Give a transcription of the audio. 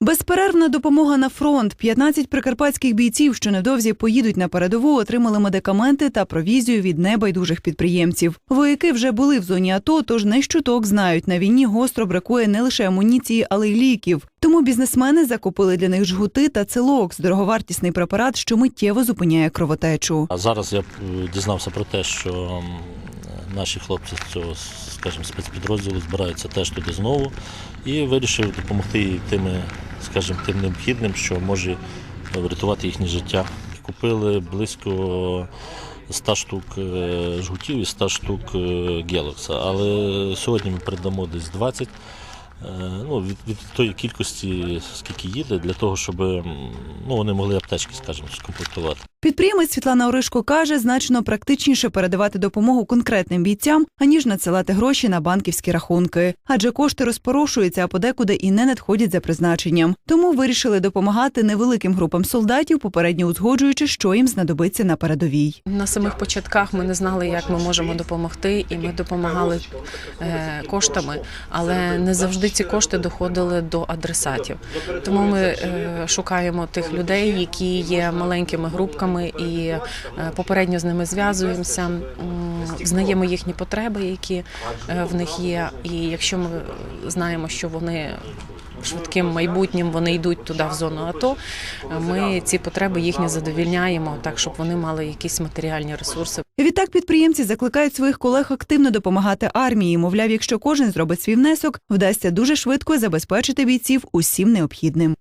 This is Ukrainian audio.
Безперервна допомога на фронт. 15 прикарпатських бійців, що невдовзі поїдуть на передову, отримали медикаменти та провізію від небайдужих підприємців. Вояки вже були в зоні АТО, тож не щуток знають, на війні гостро бракує не лише амуніції, але й ліків. Тому бізнесмени закупили для них жгути та цилокс – дороговартісний препарат, що миттєво зупиняє кровотечу. А зараз я е, дізнався про те, що наші хлопці з цього, скажімо, спецпідрозділу збираються теж туди знову і вирішив допомогти тими, скажімо, тим необхідним, що може врятувати їхнє життя. Купили близько 100 штук е, жгутів і 100 штук е, гелокса. Але сьогодні ми передамо десь 20. Е, Ну, від, від тої кількості, скільки їде, для того, щоб ну, вони могли аптечки, скажімо, скомплектувати. Підприємець Світлана Оришко каже, значно практичніше передавати допомогу конкретним бійцям, аніж надсилати гроші на банківські рахунки. Адже кошти розпорошуються, а подекуди і не надходять за призначенням. Тому вирішили допомагати невеликим групам солдатів, попередньо узгоджуючи, що їм знадобиться на передовій. На самих початках ми не знали, як ми можемо допомогти, і ми допомагали е, коштами, але не завжди ці кошти доходили до адресатів. Тому ми е, шукаємо тих людей, які є маленькими групками, і е, попередньо з ними зв'язуємося, знаємо їхні потреби, які е, в них є. І якщо ми знаємо, що вони швидким майбутнім вони йдуть туди в зону АТО. Ми ці потреби їхні задовільняємо так, щоб вони мали якісь матеріальні ресурси. Відтак підприємці закликають своїх колег активно допомагати армії. Мовляв, якщо кожен зробить свій внесок, вдасться дуже швидко забезпечити бійців усім необхідним.